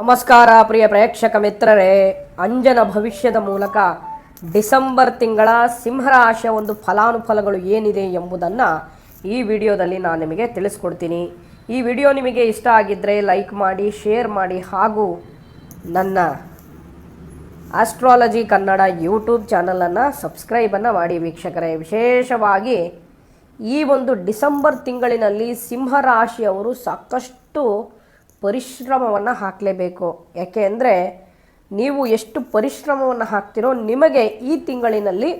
ನಮಸ್ಕಾರ ಪ್ರಿಯ ಪ್ರೇಕ್ಷಕ ಮಿತ್ರರೇ. ಅಂಜನ ಭವಿಷ್ಯದ ಮೂಲಕ ಡಿಸೆಂಬರ್ ತಿಂಗಳ ಸಿಂಹರಾಶಿಯ ಒಂದು ಫಲಾನುಫಲಗಳು ಏನಿದೆ ಎಂಬುದನ್ನು ಈ ವಿಡಿಯೋದಲ್ಲಿ ನಾನು ನಿಮಗೆ ತಿಳಿಸ್ಕೊಡ್ತೀನಿ. ಈ ವಿಡಿಯೋ ನಿಮಗೆ ಇಷ್ಟ ಆಗಿದ್ದರೆ ಲೈಕ್ ಮಾಡಿ, ಶೇರ್ ಮಾಡಿ ಹಾಗೂ ನನ್ನ ಆಸ್ಟ್ರಾಲಜಿ ಕನ್ನಡ ಯೂಟ್ಯೂಬ್ ಚಾನಲನ್ನು ಸಬ್ಸ್ಕ್ರೈಬನ್ನು ಮಾಡಿ ವೀಕ್ಷಕರೇ. ವಿಶೇಷವಾಗಿ ಈ ಒಂದು ಡಿಸೆಂಬರ್ ತಿಂಗಳಿನಲ್ಲಿ ಸಿಂಹರಾಶಿಯವರು ಸಾಕಷ್ಟು ಪರಿಶ್ರಮವನ್ನು ಹಾಕಲೇಬೇಕು. ಯಾಕೆ ಅಂದರೆ ನೀವು ಎಷ್ಟು ಪರಿಶ್ರಮವನ್ನು ಹಾಕ್ತಿರೋ ನಿಮಗೆ ಈ ತಿಂಗಳಿನಲ್ಲಿ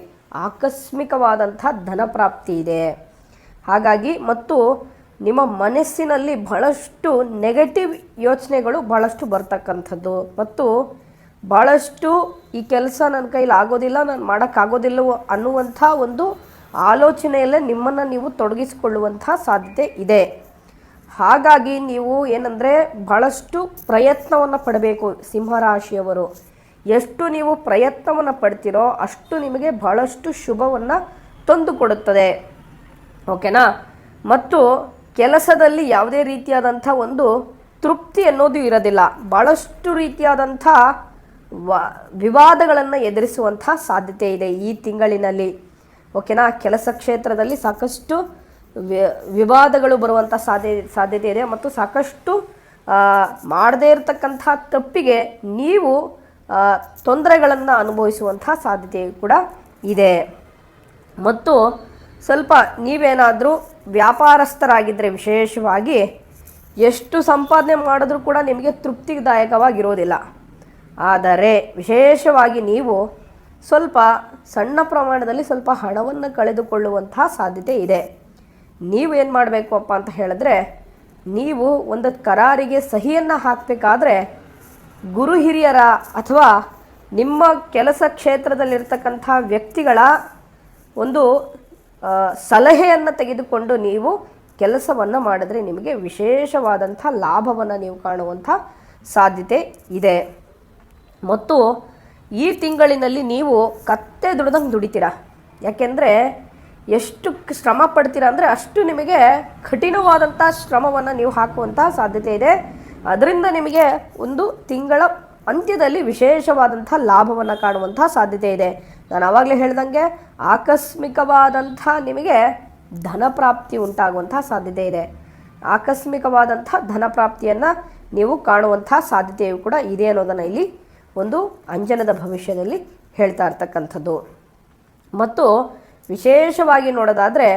ಆಕಸ್ಮಿಕವಾದಂಥ ಧನಪ್ರಾಪ್ತಿ ಇದೆ. ಹಾಗಾಗಿ ಮತ್ತು ನಿಮ್ಮ ಮನಸ್ಸಿನಲ್ಲಿ ಬಹಳಷ್ಟು ನೆಗೆಟಿವ್ ಯೋಚನೆಗಳು ಬಹಳಷ್ಟು ಬರ್ತಕ್ಕಂಥದ್ದು. ಮತ್ತು ಭಾಳಷ್ಟು ಈ ಕೆಲಸ ನನ್ನ ಕೈಲಿ ಆಗೋದಿಲ್ಲ, ನಾನು ಮಾಡೋಕ್ಕಾಗೋದಿಲ್ಲವೋ ಅನ್ನುವಂಥ ಒಂದು ಆಲೋಚನೆಯಲ್ಲೇ ನಿಮ್ಮನ್ನು ನೀವು ತೊಡಗಿಸಿಕೊಳ್ಳುವಂಥ ಸಾಧ್ಯತೆ ಇದೆ. ಹಾಗಾಗಿ ನೀವು ಏನಂದರೆ ಬಹಳಷ್ಟು ಪ್ರಯತ್ನವನ್ನು ಪಡಬೇಕು ಸಿಂಹರಾಶಿಯವರು. ಎಷ್ಟು ನೀವು ಪ್ರಯತ್ನವನ್ನು ಪಡ್ತೀರೋ ಅಷ್ಟು ನಿಮಗೆ ಬಹಳಷ್ಟು ಶುಭವನ್ನು ತಂದುಕೊಡುತ್ತದೆ. ಓಕೆನಾ? ಮತ್ತು ಕೆಲಸದಲ್ಲಿ ಯಾವುದೇ ರೀತಿಯಾದಂಥ ಒಂದು ತೃಪ್ತಿ ಅನ್ನೋದು ಇರೋದಿಲ್ಲ. ಭಾಳಷ್ಟು ರೀತಿಯಾದಂಥ ವ, ವಿವಾದಗಳನ್ನು ಎದುರಿಸುವಂಥ ಸಾಧ್ಯತೆ ಇದೆ ಈ ತಿಂಗಳಿನಲ್ಲಿ. ಓಕೆನಾ? ಕೆಲಸ ಕ್ಷೇತ್ರದಲ್ಲಿ ಸಾಕಷ್ಟು ವಿವಾದಗಳು ಬರುವಂಥ ಸಾಧ್ಯ, ಸಾಧ್ಯತೆ ಇದೆ ಮತ್ತು ಸಾಕಷ್ಟು ಮಾಡದೇ ಇರತಕ್ಕಂಥ ತಪ್ಪಿಗೆ ನೀವು ತೊಂದರೆಗಳನ್ನು ಅನುಭವಿಸುವಂಥ ಸಾಧ್ಯತೆ ಕೂಡ ಇದೆ. ಮತ್ತು ಸ್ವಲ್ಪ ನೀವೇನಾದರೂ ವ್ಯಾಪಾರಸ್ಥರಾಗಿದ್ದರೆ ವಿಶೇಷವಾಗಿ ಎಷ್ಟು ಸಂಪಾದನೆ ಮಾಡಿದ್ರೂ ಕೂಡ ನಿಮಗೆ ತೃಪ್ತಿದಾಯಕವಾಗಿರೋದಿಲ್ಲ. ಆದರೆ ವಿಶೇಷವಾಗಿ ನೀವು ಸ್ವಲ್ಪ ಸಣ್ಣ ಪ್ರಮಾಣದಲ್ಲಿ ಸ್ವಲ್ಪ ಹಣವನ್ನು ಕಳೆದುಕೊಳ್ಳುವಂಥ ಸಾಧ್ಯತೆ ಇದೆ. ನೀವೇನು ಮಾಡಬೇಕು ಅಪ್ಪ ಅಂತ ಹೇಳಿದ್ರೆ, ನೀವು ಒಂದು ಕರಾರಿಗೆ ಸಹಿಯನ್ನು ಹಾಕಬೇಕಾದ್ರೆ ಗುರು ಹಿರಿಯರ ಅಥವಾ ನಿಮ್ಮ ಕೆಲಸ ಕ್ಷೇತ್ರದಲ್ಲಿರ್ತಕ್ಕಂಥ ವ್ಯಕ್ತಿಗಳ ಒಂದು ಸಲಹೆಯನ್ನು ತೆಗೆದುಕೊಂಡು ನೀವು ಕೆಲಸವನ್ನು ಮಾಡಿದ್ರೆ ನಿಮಗೆ ವಿಶೇಷವಾದಂಥ ಲಾಭವನ್ನು ನೀವು ಕಾಣುವಂಥ ಸಾಧ್ಯತೆ ಇದೆ. ಮತ್ತು ಈ ತಿಂಗಳಿನಲ್ಲಿ ನೀವು ಕತ್ತೆ ದುಡ್ದಂಗೆ ದುಡಿತೀರ? ಯಾಕೆಂದರೆ ಎಷ್ಟು ಶ್ರಮ ಪಡ್ತೀರಾ ಅಂದರೆ ಅಷ್ಟು ನಿಮಗೆ ಕಠಿಣವಾದಂಥ ಶ್ರಮವನ್ನು ನೀವು ಹಾಕುವಂಥ ಸಾಧ್ಯತೆ ಇದೆ. ಅದರಿಂದ ನಿಮಗೆ ಒಂದು ತಿಂಗಳ ಅಂತ್ಯದಲ್ಲಿ ವಿಶೇಷವಾದಂಥ ಲಾಭವನ್ನು ಕಾಣುವಂಥ ಸಾಧ್ಯತೆ ಇದೆ. ನಾನು ಆವಾಗಲೇ ಹೇಳ್ದಂಗೆ ಆಕಸ್ಮಿಕವಾದಂಥ ನಿಮಗೆ ಧನ ಪ್ರಾಪ್ತಿ ಉಂಟಾಗುವಂಥ ಸಾಧ್ಯತೆ ಇದೆ. ಆಕಸ್ಮಿಕವಾದಂಥ ಧನ ಪ್ರಾಪ್ತಿಯನ್ನು ನೀವು ಕಾಣುವಂಥ ಸಾಧ್ಯತೆಯು ಕೂಡ ಇದೆ ಅನ್ನೋದನ್ನು ಇಲ್ಲಿ ಒಂದು ಅಂಜನದ ಭವಿಷ್ಯದಲ್ಲಿ ಹೇಳ್ತಾ ಇರ್ತಕ್ಕಂಥದ್ದು. ಮತ್ತು ವಿಶೇಷವಾಗಿ ನೋಡೋದಾದರೆ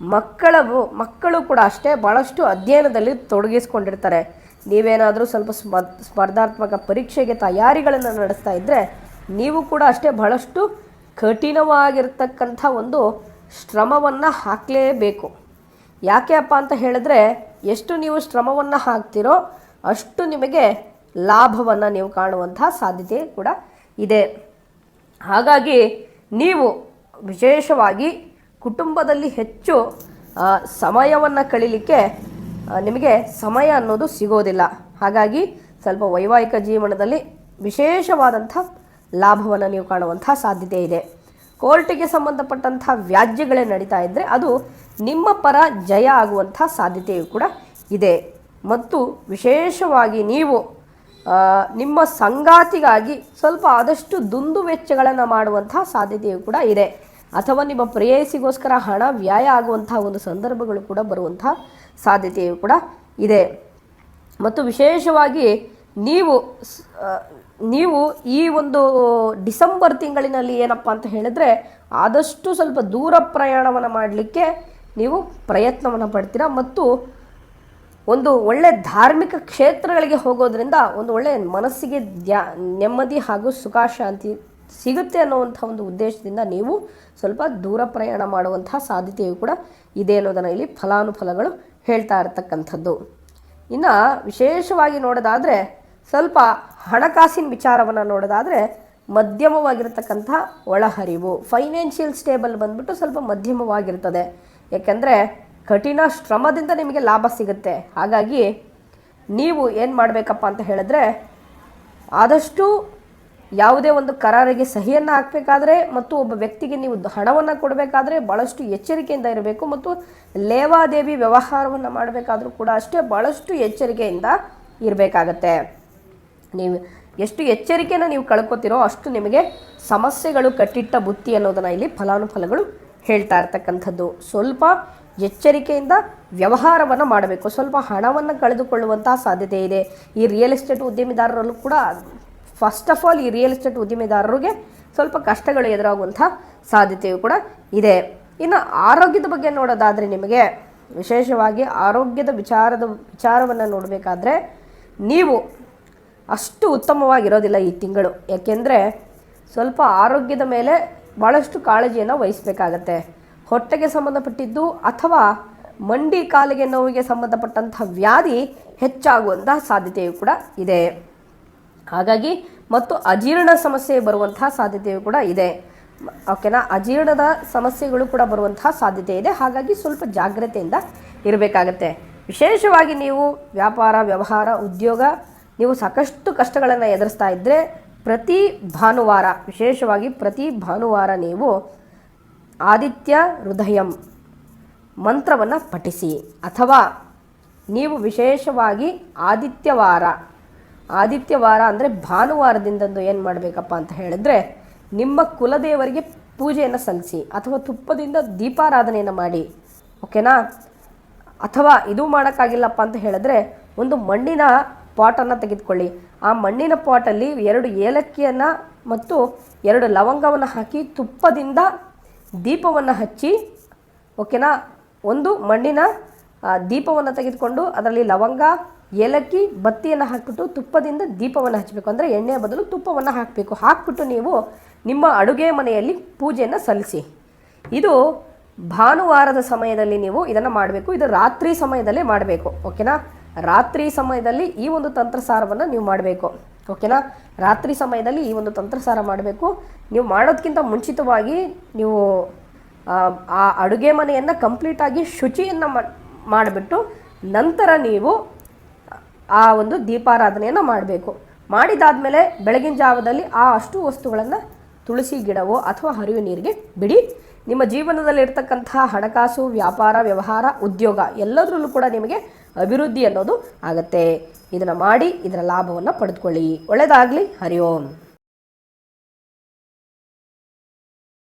ಮಕ್ಕಳ ಮಕ್ಕಳು ಕೂಡ ಅಷ್ಟೇ ಭಾಳಷ್ಟು ಅಧ್ಯಯನದಲ್ಲಿ ತೊಡಗಿಸ್ಕೊಂಡಿರ್ತಾರೆ. ನೀವೇನಾದರೂ ಸ್ವಲ್ಪ ಸ್ಪರ್ ಸ್ಪರ್ಧಾತ್ಮಕ ಪರೀಕ್ಷೆಗೆ ತಯಾರಿಗಳನ್ನು ನಡೆಸ್ತಾ ಇದ್ದರೆ ನೀವು ಕೂಡ ಅಷ್ಟೇ ಬಹಳಷ್ಟು ಕಠಿಣವಾಗಿರ್ತಕ್ಕಂಥ ಒಂದು ಶ್ರಮವನ್ನು ಹಾಕಲೇಬೇಕು. ಯಾಕೆ ಅಪ್ಪ ಅಂತ ಹೇಳಿದ್ರೆ ಎಷ್ಟು ನೀವು ಶ್ರಮವನ್ನು ಹಾಕ್ತಿರೋ ಅಷ್ಟು ನಿಮಗೆ ಲಾಭವನ್ನು ನೀವು ಕಾಣುವಂಥ ಸಾಧ್ಯತೆ ಕೂಡ ಇದೆ. ಹಾಗಾಗಿ ನೀವು ವಿಶೇಷವಾಗಿ ಕುಟುಂಬದಲ್ಲಿ ಹೆಚ್ಚು ಸಮಯವನ್ನು ಕಳೀಲಿಕ್ಕೆ ನಿಮಗೆ ಸಮಯ ಅನ್ನೋದು ಸಿಗೋದಿಲ್ಲ. ಹಾಗಾಗಿ ಸ್ವಲ್ಪ ವೈವಾಹಿಕ ಜೀವನದಲ್ಲಿ ವಿಶೇಷವಾದಂಥ ಲಾಭವನ್ನು ನೀವು ಕಾಣುವಂಥ ಸಾಧ್ಯತೆ ಇದೆ. ಕೋರ್ಟಿಗೆ ಸಂಬಂಧಪಟ್ಟಂಥ ವ್ಯಾಜ್ಯಗಳೇ ನಡೀತಾ ಇದ್ದರೆ ಅದು ನಿಮ್ಮ ಪರ ಜಯ ಆಗುವಂಥ ಸಾಧ್ಯತೆಯು ಕೂಡ ಇದೆ. ಮತ್ತು ವಿಶೇಷವಾಗಿ ನೀವು ನಿಮ್ಮ ಸಂಗಾತಿಗಾಗಿ ಸ್ವಲ್ಪ ಆದಷ್ಟು ದುಂದು ವೆಚ್ಚಗಳನ್ನು ಮಾಡುವಂಥ ಸಾಧ್ಯತೆಯು ಕೂಡ ಇದೆ. ಅಥವಾ ನಿಮ್ಮ ಪ್ರೇಯಸಿಗೋಸ್ಕರ ಹಣ ವ್ಯಯ ಆಗುವಂಥ ಒಂದು ಸಂದರ್ಭಗಳು ಕೂಡ ಬರುವಂಥ ಸಾಧ್ಯತೆಯು ಕೂಡ ಇದೆ. ಮತ್ತು ವಿಶೇಷವಾಗಿ ನೀವು ನೀವು ಈ ಒಂದು ಡಿಸೆಂಬರ್ ತಿಂಗಳಿನಲ್ಲಿ ಏನಪ್ಪ ಅಂತ ಹೇಳಿದ್ರೆ ಆದಷ್ಟು ಸ್ವಲ್ಪ ದೂರ ಪ್ರಯಾಣವನ್ನು ಮಾಡಲಿಕ್ಕೆ ನೀವು ಪ್ರಯತ್ನವನ್ನು ಪಡ್ತೀರಾ? ಮತ್ತು ಒಂದು ಒಳ್ಳೆ ಧಾರ್ಮಿಕ ಕ್ಷೇತ್ರಗಳಿಗೆ ಹೋಗೋದ್ರಿಂದ ಒಂದು ಒಳ್ಳೆ ಮನಸ್ಸಿಗೆ ದ್ಯಾ, ನೆಮ್ಮದಿ ಹಾಗೂ ಸುಖ ಶಾಂತಿ ಸಿಗುತ್ತೆ ಅನ್ನೋವಂಥ ಒಂದು ಉದ್ದೇಶದಿಂದ ನೀವು ಸ್ವಲ್ಪ ದೂರ ಪ್ರಯಾಣ ಮಾಡುವಂತಹ ಸಾಧ್ಯತೆಯು ಕೂಡ ಇದೆ ಅನ್ನೋದನ್ನು ಇಲ್ಲಿ ಫಲಾನುಫಲಗಳು ಹೇಳ್ತಾ ಇರತಕ್ಕಂಥದ್ದು. ಇನ್ನು ವಿಶೇಷವಾಗಿ ನೋಡೋದಾದರೆ ಸ್ವಲ್ಪ ಹಣಕಾಸಿನ ವಿಚಾರವನ್ನು ನೋಡೋದಾದರೆ ಮಧ್ಯಮವಾಗಿರತಕ್ಕಂಥ ಒಳಹರಿವು. ಫೈನಾನ್ಷಿಯಲ್ ಸ್ಟೇಬಲ್ ಬಂದ್ಬಿಟ್ಟು ಸ್ವಲ್ಪ ಮಧ್ಯಮವಾಗಿರ್ತದೆ. ಯಾಕೆಂದರೆ ಕಠಿಣ ಶ್ರಮದಿಂದ ನಿಮಗೆ ಲಾಭ ಸಿಗುತ್ತೆ. ಹಾಗಾಗಿ ನೀವು ಏನು ಮಾಡಬೇಕಪ್ಪ ಅಂತ ಹೇಳಿದ್ರೆ, ಆದಷ್ಟು ಯಾವುದೇ ಒಂದು ಕರಾರಿಗೆ ಸಹಿಯನ್ನು ಹಾಕಬೇಕಾದ್ರೆ ಮತ್ತು ಒಬ್ಬ ವ್ಯಕ್ತಿಗೆ ನೀವು ಹಣವನ್ನು ಕೊಡಬೇಕಾದ್ರೆ ಭಾಳಷ್ಟು ಎಚ್ಚರಿಕೆಯಿಂದ ಇರಬೇಕು ಮತ್ತು ಲೇವಾದೇವಿ ವ್ಯವಹಾರವನ್ನು ಮಾಡಬೇಕಾದ್ರೂ ಕೂಡ ಅಷ್ಟೇ ಭಾಳಷ್ಟು ಎಚ್ಚರಿಕೆಯಿಂದ ಇರಬೇಕಾಗತ್ತೆ. ನೀವು ಎಷ್ಟು ಎಚ್ಚರಿಕೆನ ನೀವು ಕಳ್ಕೊತೀರೋ ಅಷ್ಟು ನಿಮಗೆ ಸಮಸ್ಯೆಗಳು ಕಟ್ಟಿಟ್ಟ ಬುತ್ತಿ ಅನ್ನೋದನ್ನು ಇಲ್ಲಿ ಫಲಾನುಫಲಗಳು ಹೇಳ್ತಾ ಇರ್ತಕ್ಕಂಥದ್ದು. ಸ್ವಲ್ಪ ಎಚ್ಚರಿಕೆಯಿಂದ ವ್ಯವಹಾರವನ್ನು ಮಾಡಬೇಕು. ಸ್ವಲ್ಪ ಹಣವನ್ನು ಕಳೆದುಕೊಳ್ಳುವಂತಹ ಸಾಧ್ಯತೆ ಇದೆ. ಈ ರಿಯಲ್ ಎಸ್ಟೇಟ್ ಉದ್ಯಮಿದಾರರಲ್ಲೂ ಕೂಡ ಫಸ್ಟ್ ಆಫ್ ಆಲ್ ಈ ರಿಯಲ್ ಎಸ್ಟೇಟ್ ಉದ್ಯಮಿದಾರರಿಗೆ ಸ್ವಲ್ಪ ಕಷ್ಟಗಳು ಎದುರಾಗುವಂಥ ಸಾಧ್ಯತೆಯು ಕೂಡ ಇದೆ. ಇನ್ನು ಆರೋಗ್ಯದ ಬಗ್ಗೆ ನೋಡೋದಾದರೆ ನಿಮಗೆ ವಿಶೇಷವಾಗಿ ಆರೋಗ್ಯದ ವಿಚಾರದ ವಿಚಾರವನ್ನು ನೋಡಬೇಕಾದ್ರೆ ನೀವು ಅಷ್ಟು ಉತ್ತಮವಾಗಿರೋದಿಲ್ಲ ಈ ತಿಂಗಳು. ಯಾಕೆಂದರೆ ಸ್ವಲ್ಪ ಆರೋಗ್ಯದ ಮೇಲೆ ಭಾಳಷ್ಟು ಕಾಳಜಿಯನ್ನು ವಹಿಸಬೇಕಾಗತ್ತೆ. ಹೊಟ್ಟೆಗೆ ಸಂಬಂಧಪಟ್ಟಿದ್ದು ಅಥವಾ ಮಂಡಿ ಕಾಲಿಗೆ ನೋವಿಗೆ ಸಂಬಂಧಪಟ್ಟಂತಹ ವ್ಯಾಧಿ ಹೆಚ್ಚಾಗುವಂತಹ ಸಾಧ್ಯತೆಯು ಕೂಡ ಇದೆ. ಹಾಗಾಗಿ ಮತ್ತು ಅಜೀರ್ಣ ಸಮಸ್ಯೆ ಬರುವಂತಹ ಸಾಧ್ಯತೆಯು ಕೂಡ ಇದೆ. ಓಕೆನಾ ಅಜೀರ್ಣದ ಸಮಸ್ಯೆಗಳು ಕೂಡ ಬರುವಂತಹ ಸಾಧ್ಯತೆ ಇದೆ. ಹಾಗಾಗಿ ಸ್ವಲ್ಪ ಜಾಗ್ರತೆಯಿಂದ ಇರಬೇಕಾಗತ್ತೆ. ವಿಶೇಷವಾಗಿ ನೀವು ವ್ಯಾಪಾರ, ವ್ಯವಹಾರ, ಉದ್ಯೋಗ, ನೀವು ಸಾಕಷ್ಟು ಕಷ್ಟಗಳನ್ನು ಎದುರಿಸ್ತಾ ಇದ್ದರೆ ಪ್ರತಿ ಭಾನುವಾರ, ವಿಶೇಷವಾಗಿ ಪ್ರತಿ ಭಾನುವಾರ ನೀವು ಆದಿತ್ಯ ಹೃದಯಂ. ಮಂತ್ರವನ್ನು ಪಠಿಸಿ. ಅಥವಾ ನೀವು ವಿಶೇಷವಾಗಿ ಆದಿತ್ಯವಾರ. ಆದಿತ್ಯವಾರ ಅಂದರೆ ಭಾನುವಾರದಿಂದಂದು ಏನು ಮಾಡಬೇಕಪ್ಪ ಅಂತ ಹೇಳಿದ್ರೆ, ನಿಮ್ಮ ಕುಲದೇವರಿಗೆ ಪೂಜೆಯನ್ನು ಸಲ್ಲಿಸಿ, ಅಥವಾ ತುಪ್ಪದಿಂದ ದೀಪಾರಾಧನೆಯನ್ನು ಮಾಡಿ. ಓಕೆನಾ? ಅಥವಾ ಇದು ಮಾಡೋಕ್ಕಾಗಿಲ್ಲಪ್ಪ ಅಂತ ಹೇಳಿದ್ರೆ, ಒಂದು ಮಣ್ಣಿನ ಪಾಟನ್ನು ತೆಗೆದುಕೊಳ್ಳಿ. ಆ ಮಣ್ಣಿನ ಪಾಟಲ್ಲಿ ಎರಡು ಏಲಕ್ಕಿಯನ್ನು ಮತ್ತು ಎರಡು ಲವಂಗವನ್ನು ಹಾಕಿ ತುಪ್ಪದಿಂದ ದೀಪವನ್ನು ಹಚ್ಚಿ, ಓಕೆನಾ? ಒಂದು ಮಣ್ಣಿನ ದೀಪವನ್ನು ತೆಗೆದುಕೊಂಡು ಅದರಲ್ಲಿ ಲವಂಗ, ಏಲಕ್ಕಿ, ಬತ್ತಿಯನ್ನು ಹಾಕಿಬಿಟ್ಟು ತುಪ್ಪದಿಂದ ದೀಪವನ್ನು ಹಚ್ಚಬೇಕು ಅಂದರೆ ಎಣ್ಣೆಯ ಬದಲು ತುಪ್ಪವನ್ನು ಹಾಕಬೇಕು. ಹಾಕಿಬಿಟ್ಟು ನೀವು ನಿಮ್ಮ ಅಡುಗೆ ಮನೆಯಲ್ಲಿ ಪೂಜೆಯನ್ನು ಸಲ್ಲಿಸಿ. ಇದು ಭಾನುವಾರದ ಸಮಯದಲ್ಲಿ ನೀವು ಇದನ್ನು ಮಾಡಬೇಕು. ಇದು ರಾತ್ರಿ ಸಮಯದಲ್ಲೇ ಮಾಡಬೇಕು. ಓಕೆನಾ? ರಾತ್ರಿ ಸಮಯದಲ್ಲಿ ಈ ಒಂದು ತಂತ್ರಸಾರವನ್ನು ನೀವು ಮಾಡಬೇಕು. ಓಕೆನಾ? ರಾತ್ರಿ ಸಮಯದಲ್ಲಿ ಈ ಒಂದು ತಂತ್ರಸಾರ ಮಾಡಬೇಕು. ನೀವು ಮಾಡೋದಕ್ಕಿಂತ ಮುಂಚಿತವಾಗಿ ನೀವು ಆ, ಅಡುಗೆ ಮನೆಯನ್ನು ಕಂಪ್ಲೀಟಾಗಿ ಶುಚಿಯನ್ನು ಮಾಡಿಬಿಟ್ಟು ನಂತರ ನೀವು ಆ ಒಂದು ದೀಪಾರಾಧನೆಯನ್ನು ಮಾಡಬೇಕು. ಮಾಡಿದಾದ್ಮೇಲೆ ಬೆಳಗಿನ ಜಾವದಲ್ಲಿ ಆ ಅಷ್ಟು ವಸ್ತುಗಳನ್ನು ತುಳಸಿ ಗಿಡವೋ ಅಥವಾ ಹರಿವು ನೀರಿಗೆ ಬಿಡಿ. ನಿಮ್ಮ ಜೀವನದಲ್ಲಿ ಇರ್ತಕ್ಕಂತಹ ಹಣಕಾಸು ವ್ಯಾಪಾರ ವ್ಯವಹಾರ ಉದ್ಯೋಗ ಎಲ್ಲದರಲ್ಲೂ ಕೂಡ ನಿಮಗೆ ಅಭಿವೃದ್ಧಿ ಅನ್ನೋದು ಆಗುತ್ತೆ. ಇದನ್ನು ಮಾಡಿ ಇದರ ಲಾಭವನ್ನು ಪಡೆದುಕೊಳ್ಳಿ ಒಳ್ಳೆಯದಾಗಲಿ ಹರಿ ಓಂ.